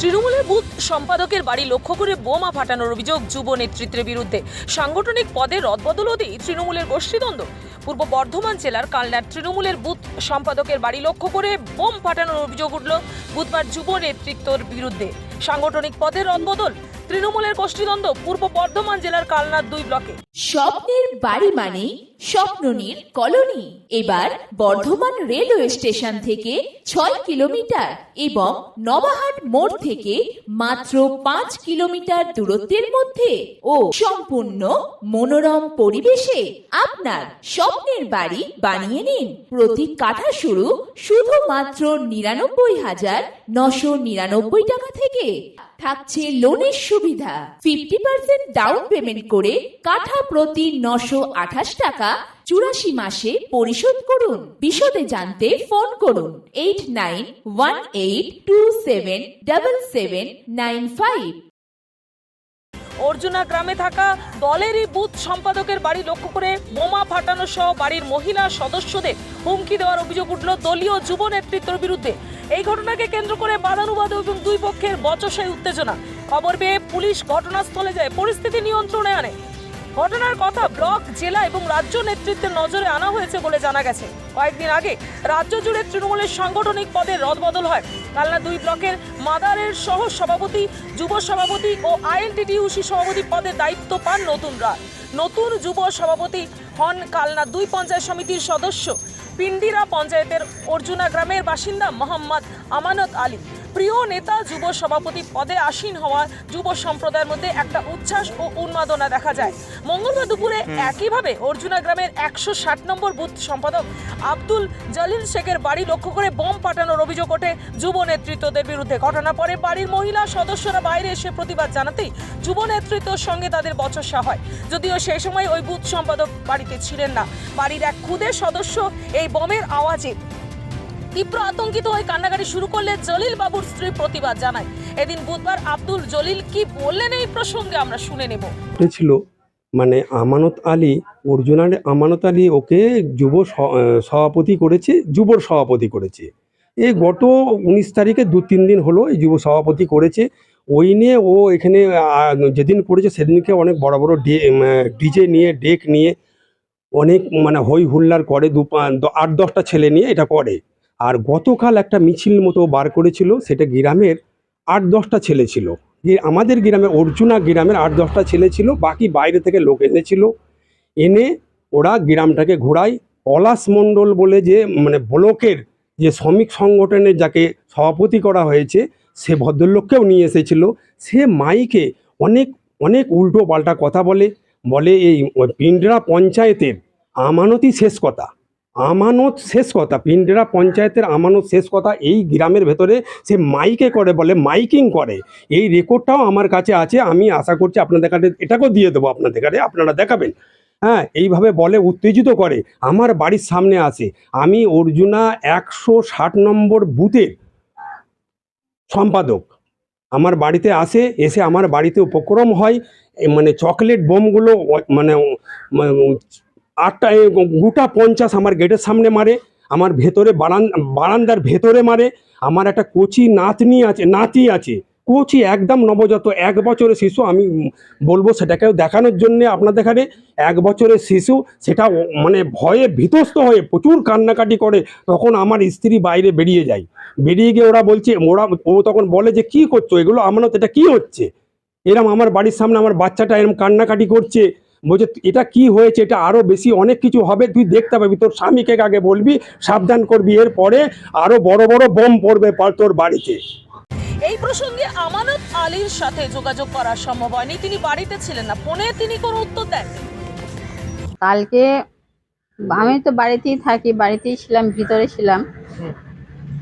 তৃণমূলের বুথ সম্পাদকের বাড়ি লক্ষ্য করে বোমা ফাটানোর অভিযোগ যুব নেতৃত্বের বিরুদ্ধে। সাংগঠনিক পদে রদবদল হতেই তৃণমূলের গোষ্ঠীদ্বন্দ্ব। পূর্ব বর্ধমান জেলার কালনার তৃণমূলের বুথ সম্পাদকের বাড়ি লক্ষ্য করে বোম ফাটানোর অভিযোগ উঠল বুধবার যুব নেতৃত্বর বিরুদ্ধে। সাংগঠনিক পদে রদবদল তৃণমূলের গোষ্ঠীদ্বন্দ্ব পূর্ব বর্ধমান জেলার কালনার দুই ব্লকে। স্বপ্নের বাড়ি মানে স্বপ্ননীর কলোনি। এবার বর্ধমান রেলওয়ে স্টেশন থেকে ছয় কিলোমিটার এবং নবাহাট মোড় থেকে মাত্র পাঁচ কিলোমিটার দূরত্বের মধ্যে ও সম্পূর্ণ মনোরম পরিবেশে আপনার স্বপ্নের বাড়ি বানিয়ে নিন। প্রতি কাঠা শুরু শুধুমাত্র নিরানব্বই হাজার নশো নিরানব্বই টাকা থেকে থাকছে লোনের সুবিধা। ফিফটি পার্সেন্ট ডাউন পেমেন্ট করে কাঠা প্রতি নশো আঠাশ টাকা চুরাশি মাসে পরিশোধ করুন। বিশদে জানতে ফোন করুন eight nine one eight two seven double seven nine five Arjuna গ্রামে থাকা দলেরই বুথ সম্পাদকের বাড়ি লক্ষ্য করে বোমা ফাটানো সহ বাড়ির মহিলা সদস্যদের হুমকি দেওয়ার অভিযোগ উঠল দলীয় যুব নেতৃত্বের বিরুদ্ধে। এই ঘটনাকে কেন্দ্র করে বাদানুবাদ এবং দুই পক্ষের বচসায় উত্তেজনা। খবর পেয়ে পুলিশ ঘটনাস্থলে যায়, পরিস্থিতি নিয়ন্ত্রণে আনে। ঘটনার কথা ব্লক, জেলা এবং রাজ্য নেতৃত্বের নজরে আনা হয়েছে বলে জানা গেছে। কয়েকদিন আগে রাজ্য জুড়ে তৃণমূলের সাংগঠনিক পদে রদবদল হয়। কালনা দুই ব্লকের মাদারের সহ সভাপতি যুব সভাপতি ও আইএনটিটিউসি সভাপতি পদে দায়িত্ব পান নতুনরা নতুন যুব সভাপতি হন কালনা দুই পঞ্চায়েত সমিতির সদস্য। পিন্ডিরা পঞ্চায়েতের অর্জুনা গ্রামের বাসিন্দা মোহাম্মদ আমানত আলী। প্রিয় নেতা যুব সভাপতি পদে আসীন হওয়া যুব সম্প্রদায়ের মধ্যে একটা উচ্ছ্বাস ও উন্মাদনা দেখা যায়। মঙ্গলবার দুপুরে একইভাবে অর্জুনা গ্রামের একশো ষাট নম্বর বুথ সম্পাদক আব্দুল জলিল শেখের বাড়ি লক্ষ্য করে বোম পাঠানোর অভিযোগ ওঠে যুব নেতৃত্বদের বিরুদ্ধে। ঘটনা পরে বাড়ির মহিলা সদস্যরা বাইরে এসে প্রতিবাদ জানাতেই যুব নেতৃত্বর সঙ্গে তাদের বচসা হয়। যদিও সেই সময় ওই বুথ সম্পাদক বাড়িতে ছিলেন না। বাড়ির এক খুদে সদস্য এই বোমের আওয়াজে তীব্র আতঙ্কিত হয়ে কান্নাকাটি শুরু করলে জলিল বাবুর স্ত্রী প্রতিবাদ জানায়। এদিন বুধবার আব্দুল জলিল কি বললেন এই প্রসঙ্গে আমরা শুনে নেব। ছিল মানে আমানত আলী, অর্জুনার আমানত আলী ওকে যুব সভাপতি করেছে, যুবর সভাপতি করেছে। এই গত উনিশ তারিখে দু তিন দিন হলো এই যুব সভাপতি করেছে। ওই নিয়ে ও এখানে যেদিন করেছে সেদিনকে অনেক বড় বড় ডিজে নিয়ে, ডেক নিয়ে অনেক মানে হই হুল্লার করে দু, আট, দশটা ছেলে নিয়ে এটা করে। আর গতকাল একটা মিছিল মতো বার করেছিল, সেটা গ্রামের আট দশটা ছেলে ছিল। আমাদের গ্রামে অর্জুনা গ্রামের আট দশটা ছেলে ছিল, বাকি বাইরে থেকে লোক এনেছিল। এনে ওরা গ্রামটাকে ঘোরায়। পলাশ মণ্ডল বলে যে মানে ব্লকের যে শ্রমিক সংগঠনের যাকে সভাপতি করা হয়েছে, সে ভদ্রলোককেও নিয়ে এসেছিল। সে মাইকে অনেক অনেক উল্টো পাল্টা কথা বলে। বলে এই পিন্ডরা পঞ্চায়েতের আমানতই শেষ কথা। আমানত শেষ কথা পিন্ডরা পঞ্চায়েতের আমানত শেষ কথা এই গ্রামের ভেতরে সে মাইকে করে বলে, মাইকিং করে। এই রেকর্ডটাও আমার কাছে আছে, আমি আশা করছি আপনাদের কাছে এটাকেও দিয়ে দেবো আপনাদের কাছে, আপনারা দেখাবেন। হ্যাঁ এইভাবে বলে উত্তেজিত করে, আমার বাড়ির সামনে আসে। আমি অর্জুনা একশো ষাট নম্বর বুথের সম্পাদক। আমার বাড়িতে আসে, এসে আমার বাড়িতে উপক্রম হয় মানে চকলেট বোমগুলো মানে মানে আটটা গোটা পঞ্চাশ আমার গেটের সামনে মারে, আমার ভেতরে বারান, বারান্দার ভেতরে মারে, আমার একটা কোচি নাতনি আছে, নাতি আছে। কোচি একদম নবজাত, এক বছরের শিশু, আমি বলব সেটাকেও দেখানোর জন্য আপনাদের এখানে এক বছরের শিশু, সেটা মানে ভয়ে ভীতস্ত হয়ে প্রচুর কান্নাকাটি করে, তখন আমার স্ত্রী বাইরে বেরিয়ে যায়। বেরিয়ে গিয়ে ওরা বলছে, ওরা, ও তখন বলে যে, কি করছ? এগুলো আমানত, এটা কি হচ্ছে? এরম আমার বাড়ির সামনে আমার বাচ্চাটা এরম কান্নাকাটি করছে। বলছে এটা কি হয়েছে? এটা আরও বেশি অনেক কিছু হবে। তুই দেখতে পাবি তোর স্বামীকে আগে বলবি সাবধান করবি। এরপরে আরও বড় বড় বোম পড়বে তোর বাড়িতে। এই প্রসঙ্গে আমানত আলীর সাথে যোগাযোগ করা সম্ভব হয়নি। তিনি বাড়িতে ছিলেন না। ফোনে তিনি কোনো উত্তর দেন কালকে আমি তো বাড়িতেই থাকি বাড়িতেই ছিলাম ভিতরে ছিলাম।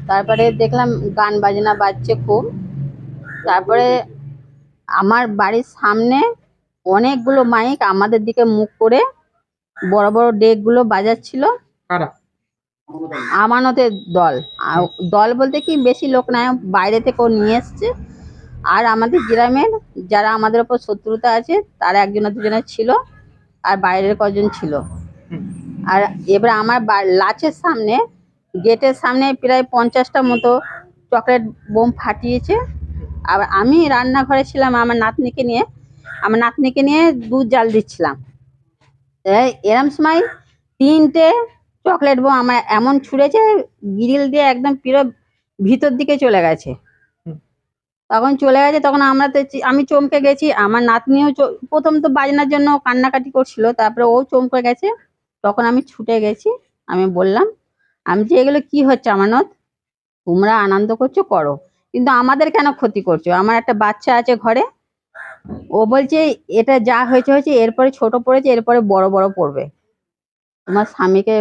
তারপরে দেখলাম গান বাজনা বাজছে খুব। তারপরে আমার বাড়ির সামনে অনেকগুলো মাইক আমাদের দিকে মুখ করে বড় বড় ডেকগুলো বাজাচ্ছিল। আমানতের দল। দল বলতে কি বেশি লোক নাই বাইরে থেকেও নিয়ে এসছে। আর আমাদের গ্রামের যারা আমাদের ওপর শত্রুতা আছে তারা একজনের দুজনের ছিল আর বাইরের কজন ছিল। আর এবার আমার লাচের সামনে গেটের সামনে প্রায় পঞ্চাশটা মতো চকলেট বোম ফাটিয়েছে। আর আমি রান্নাঘরে ছিলাম আমার নাতনিকে নিয়ে। আমার নাতনিকে নিয়ে দুধ জাল দিচ্ছিলাম। এরম সময় তিনটে চকলেট বউ আমার এমন ছুঁড়েছে গ্রিল দিয়ে একদম পুরো ভিতর দিকে চলে গেছে। তখন চলে গেছে তখন আমরা তো আমি চমকে গেছি আমার নাতনিও প্রথম তো বাজনার জন্য কান্নাকাটি করছিল তারপরে ও চমকে গেছে। তখন আমি ছুটে গেছি আমি বললাম আমি যে এগুলো কি হচ্ছে আমানত তোমরা আনন্দ করছ করো। কিন্তু আমাদের কেন ক্ষতি করছ? আমার একটা বাচ্চা আছে ঘরে ও বলছে এটা যা হয়েছে হয়েছে এরপরে ছোট পড়েছে এরপরে বড় বড় পড়বে। তোমার স্বামীকে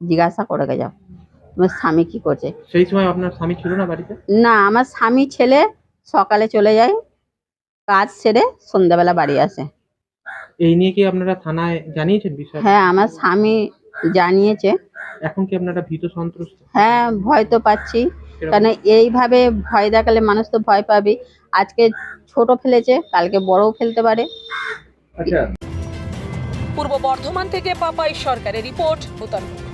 জিজ্ঞাসা করে যাও তোমার স্বামী কি করছে? সেই সময় আপনার স্বামী ছিল না বাড়িতে? না আমার স্বামী ছেলে সকালে চলে যায় কাজ সেরে সন্ধ্যাবেলা বাড়ি আসে। এই নিয়ে কি আপনারা থানায় জানিয়েছেন বিষয় হ্যাঁ আমার স্বামী জানিয়েছে। এখন কি আপনারা ভীত সন্ত্রস্ত? হ্যাঁ ভয় তো পাচ্ছি। কারণ এইভাবে ভয় দেখালে মানুষ তো ভয় পাবে আজকে ছোট ফেলেছে কালকে বড়ও ফেলতে পারে। আচ্ছা। পূর্ব বর্ধমান থেকে পাপাই সরকারের রিপোর্ট উত্তরবঙ্গ।